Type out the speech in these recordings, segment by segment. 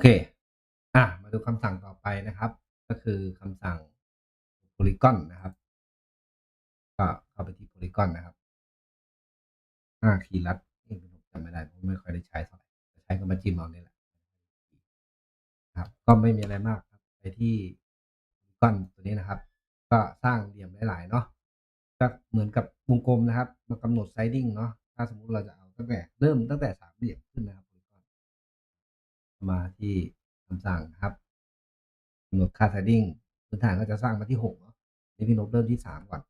เค อะ มาดูคำสั่งต่อไปนะครับ ก็คือคำสั่ง polygon นะครับ ก็เข้าไปที่ polygon นะครับ5คีย์ลัดนี่ผมจำไม่ได้ผมไม่ค่อยได้ใช้เท่าไหร่ใช้ก็มาจิ้มเอานี่แหละครับ ก็ไม่มีอะไรมากครับ ไปที่ polygon ตัวนี้นะครับ ก็สร้างเหลี่ยมหลาย ๆ เนาะก็เหมือนกับวงกลมนะครับ มากำหนดไซดิ้งเนาะถ้าสมมุติเราจะเอาตั้งแต่เริ่มตั้งแต่สามเหลี่ยมขึ้นนะครับ มาที่คำสั่งนะครับกำหนดค่าไซดิ้งพื้นฐานก็จะสร้างมาที่หกเนาะนี่พี่นพเริ่มที่สามก่อน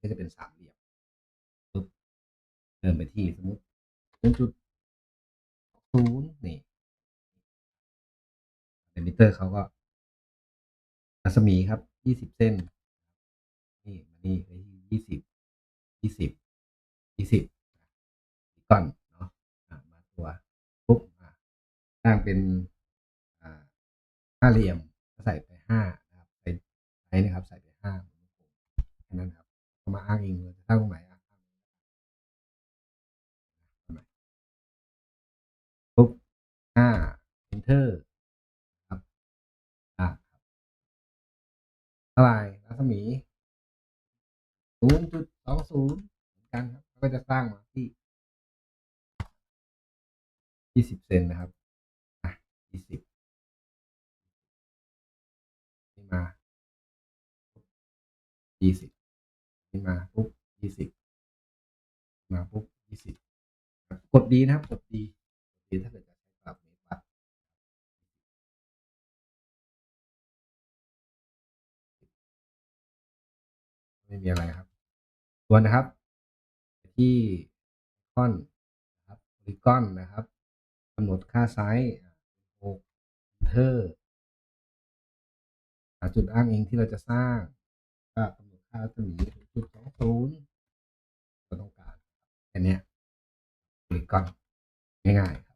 ก็จะเป็นสามเหลี่ยมปึ๊บเดินไปที่สมมติหนึ่งจุดศูนย์นี่เดมิเตอร์เขาก็รัศมีครับยี่สิบเส้น นี่มานี่ไปที่ยี่สิบยี่สิบยี่สิบก่อนเนาะอะมาตัวปุ๊บอะ สร้างเป็นห้าเหลี่ยมก็ใส่ไปห้านะครับไปใช้นะครับ ใส่ไปห้าแค่นั้นครับเอามาอ้างอิงเราจะตั้งตรงไหนอะอ้างตรงไหนปุ๊บห้า enter ครับอะครับเท่าไหร่รัศมีศูนย์จุดสองศูนย์เหมือนกันครับก็จะสร้างมาที่ยี่สิบเซนนะครับ ยี่สิบนี่มายี่สิบนี่มาปุ๊บยี่สิบมาปุ๊บยี่สิบกดดีนะครับกดดีกดดีถ้าเกิดจะใช้ปรับเมตรวัดไม่มีอะไรครับตัวนะครับ ที่คอนนะครับโพลีกอนนะครับกำหนดค่าไซส์ เธอหาจุดอ้างอิงที่เราจะสร้างก็กำหนดค่ารัศมีจุดสองศูนย์เราต้องการแค่นี้ยบริกรง่ายๆ